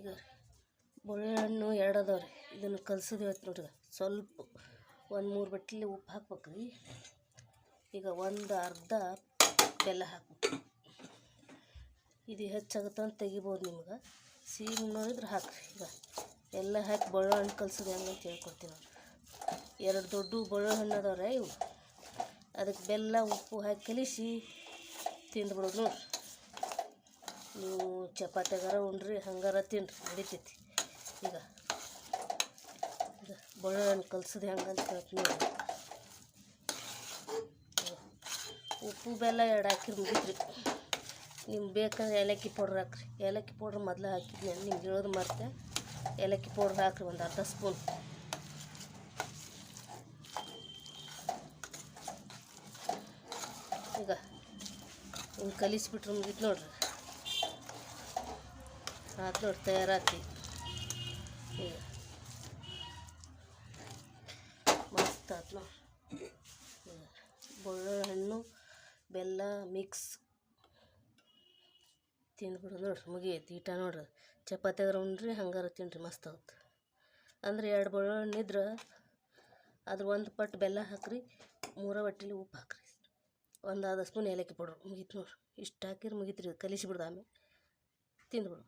ಈಗ ಹಣ್ಣು ಎರಡು ಅದಾವೆ ರೀ ಇದನ್ನು ಕಲ್ಸೋದು ಇವತ್ತು ನೋಡ್ರಿ. ಸ್ವಲ್ಪ ಒಂದು ಮೂರು ಬಟ್ಲಿ ಉಪ್ಪು ಹಾಕ್ಬೇಕು ರೀ ಈಗ ಒಂದು ಅರ್ಧ ಬೆಲ್ಲ ಹಾಕ್ಬೇಕು. ಇದು ಹೆಚ್ಚಾಗುತ್ತೆ ಅಂತ ತೆಗಿಬೋದು ನಿಮ್ಗೆ. ಸಿಹಿ ನೋಡಿದ್ರೆ ಹಾಕ್ರಿ. ಈಗ ಎಲ್ಲ ಹಾಕಿ ಹಣ್ಣು ಕಲ್ಸೋದು ಹೆಂಗೆ ಅಂತ ಹೇಳ್ಕೊಡ್ತೀವಿ ನೋಡ್ರಿ. ಎರಡು ದೊಡ್ಡ ಹಣ್ಣು ಅದಾವ್ರೆ ಇವು. ಅದಕ್ಕೆ ಬೆಲ್ಲ, ಉಪ್ಪು ಹಾಕಿ ಕಲಿಸಿ ತಿಂದ್ಬಿಡೋದು ನೋಡ್ರಿ. ನೀವು ಚಪಾತಿಗಾರ ಉಣ್ರಿ ಹಂಗಾರ ತಿನ್ರಿ, ನಡಿತೈತಿ. ಈಗ ಈಗ ಕಲ್ಸದು ಹೆಂಗಂತ ಹೇಳ್ತೀನಿ ಉಪ್ಪು ಬೆಲ್ಲ ಎರಡು ಹಾಕಿರಿ ಮುಗಿದ್ರಿ ನಿಮ್ಗೆ ಬೇಕಂದ್ರೆ ಏಲಕ್ಕಿ ಪೌಡ್ರ್ ಹಾಕ್ರಿ. ಏಲಕ್ಕಿ ಪೌಡ್ರ್ ಮೊದಲು ಹಾಕಿದ್ನಿ, ನಿಮ್ಗೆ ಹೇಳೋದು ಮರ್ತೆ. ಏಲಕ್ಕಿ ಪೌಡ್ರ್ ಹಾಕ್ರಿ, ಒಂದು ಅರ್ಧ ಸ್ಪೂನ್. ಈಗ ಹಿಂಗೆ ಕಲಿಸ್ಬಿಟ್ರೆ ಮುಗಿತು ನೋಡ್ರಿ. ಆತು ನೋಡಿ ತಯಾರಾತಿ. ಈಗ ಮಸ್ತ್ ಆತು ನೋಡಿ ಹಣ್ಣು, ಬೆಲ್ಲ, ಮಿಕ್ಸ್. ತಿಂದ್ಬಿಡು ನೋಡ್ರಿ ಮುಗಿಯೈತಿ. ಈಟ ನೋಡ್ರಿ ಚಪಾತಿಯಾಗಾರ ಉಣ್ರಿ ಹಂಗಾರ ತಿನ್ರಿ, ಮಸ್ತ್ ಆಗುತ್ತೆ ಅಂದ್ರೆ ಎರಡು ಹಣ್ಣು ಇದ್ರೆ ಅದ್ರ ಒಂದು ಪಟ್ಟು ಬೆಲ್ಲ ಹಾಕ್ರಿ, ಮೂರ ಬಟ್ಟಿಲಿ ಉಪ್ಪು ಹಾಕ್ರಿ. ಒಂದು ಅರ್ಧ ಸ್ಪೂನ್ ಏಲಕ್ಕಿ ಪೌಡ್ರ್ ಮುಗೀತು ನೋಡ್ರಿ ಇಷ್ಟು ಹಾಕಿರಿ ಮುಗೀತು ರೀ ಕಲಿಸಿಬಿಡ್ದು ಆಮೇಲೆ. ತಿಂದ್ಬಿಡು